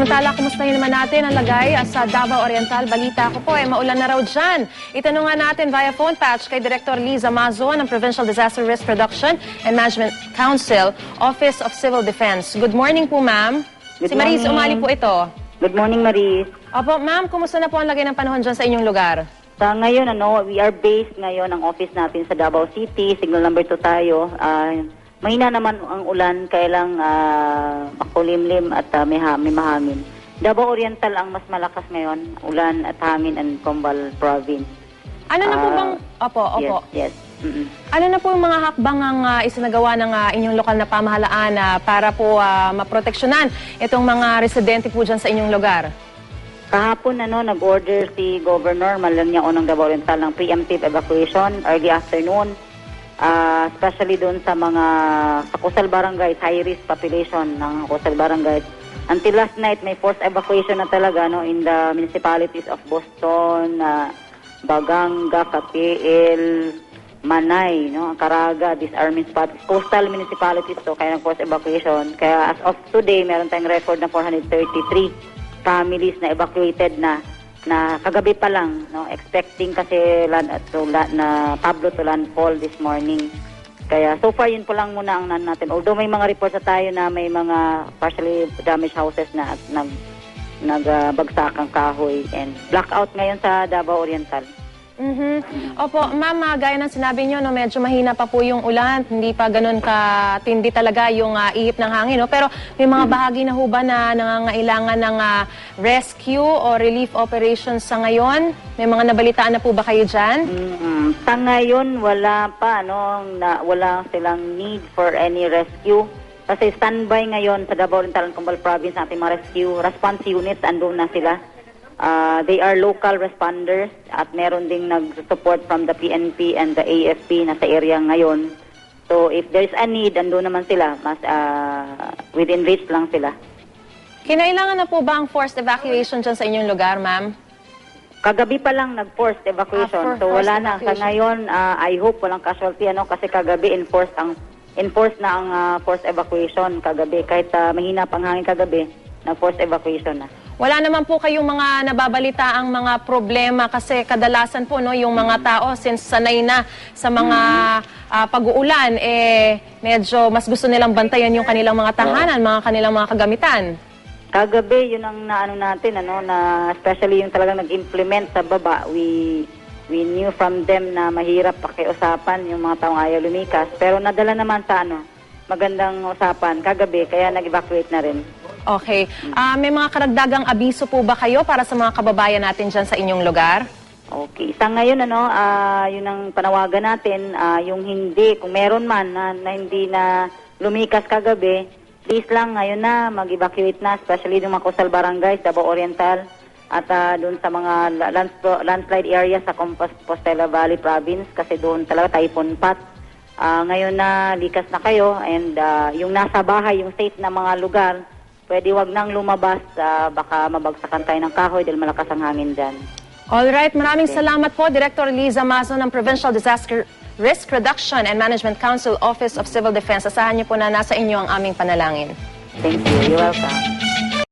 Samantala, kumustahin naman natin ang lagay sa Davao Oriental. Balita ko po, eh, maulan na raw dyan. Itanong nga natin via phone patch kay Director Liza Mazo ng Provincial Disaster Risk Reduction and Management Council, Office of Civil Defense. Good morning po, ma'am. Si Maris. Umali po ito. Good morning, Maris. Opo, ma'am, kumusta na po ang lagay ng panahon dyan sa inyong lugar? Sa ngayon, ano, we are based ngayon ang office natin sa Davao City. Signal number 2 tayo. Ah, mahina naman ang ulan, kaya lang ah, makulimlim at ah, may, ha- may mahangin. Davao Oriental ang mas malakas ngayon, ulan at hangin and Combal Province. Ano na po Ah, bang... Opo, opo. Yes, yes. Mm-mm. Ano na po yung mga hakbang ang ah, isinagawa ng ah, inyong lokal na pamahalaan ah, para po ah, maproteksyonan itong mga residente po dyan sa inyong lugar? Kahapon ano, nag-order si Governor Malanyao ng Davao Oriental ng preemptive evacuation early afternoon. Ah, especially doon sa mga sa coastal barangays, high risk population ng coastal barangays. Until last night, may forced evacuation na talaga no, in the municipalities of Boston, ah, Baganga, Kapiel, Manay, no, Caraga, are municipalities, coastal municipalities to, kaya ng forced evacuation. Kaya as of today, meron tayong record na 433 families na evacuated na na kagabi pa lang no? Expecting kasi land to la- na Pablo to landfall this morning. Kaya so far yun po lang muna ang nan natin. Although may mga reports na tayo na may mga partially damaged houses na nag nagbagsak ang kahoy and blackout ngayon sa Davao Oriental Mhm. Opo, ma'am, ah, gaya ng sinabi niyo, no, medyo mahina pa po yung ulan, hindi pa ganun katindi talaga yung ah, ihip ng hangin. No? Pero may mga bahagi na ho ba na nangangailangan ng ah, rescue o relief operations sa ngayon? May mga nabalitaan na po ba kayo dyan? mm Sa ngayon, wala pa, no, na, wala silang need for any rescue. Kasi standby ngayon sa Davao Oriental and Combal Province ating mga rescue response units, andun na sila. Ah, they are local responders at meron ding nag-support from the PNP and the AFP na sa area ngayon. So if there's a need, andun naman sila. Mas ah, within reach lang sila. Kinailangan na po ba ang forced evacuation dyan sa inyong lugar, ma'am? Kagabi pa lang nag-forced evacuation. Ah, for- so wala na. Sa ngayon, ah, I hope walang casualty ano kasi kagabi enforced ang enforced na ang ah, forced evacuation kagabi kahit ah, mahina pang hangin kagabi, na forced evacuation na. Wala naman po kayong mga nababalita ang mga problema kasi kadalasan po no yung mga tao since sanay na sa mga ah, pag-uulan eh medyo mas gusto nilang bantayan yung kanilang mga tahanan, mga kanilang mga kagamitan. Kagabi, yun ang naano natin, ano, na especially yung talagang nag-implement sa baba, we we knew from them na mahirap pakiusapan yung mga taong ayaw lumikas. Pero nadala naman sa ano, magandang usapan kagabi, kaya nag-evacuate na rin. Okay. Ah, may mga karagdagang abiso po ba kayo para sa mga kababayan natin dyan sa inyong lugar? Okay. Sa ngayon, ano, ah, yun ang panawagan natin, ah, yung hindi, kung meron man na, na hindi na lumikas kagabi, please lang ngayon na mag-evacuate na, especially yung mga coastal barangays, Davao Oriental, at ah, doon sa mga la- lands- landslide area sa Compostela Valley Province, kasi doon talaga typhoon pat. Ah, ngayon na likas na kayo, and ah, yung nasa bahay, yung safe na mga lugar, pwede wag nang lumabas, ah, baka mabagsakan tayo ng kahoy dahil malakas ang hangin dyan. Alright, maraming salamat po, Director Liza Mazo ng Provincial Disaster Risk Reduction and Management Council Office of Civil Defense. Asahan niyo po na nasa inyo ang aming panalangin. Thank you. You're welcome.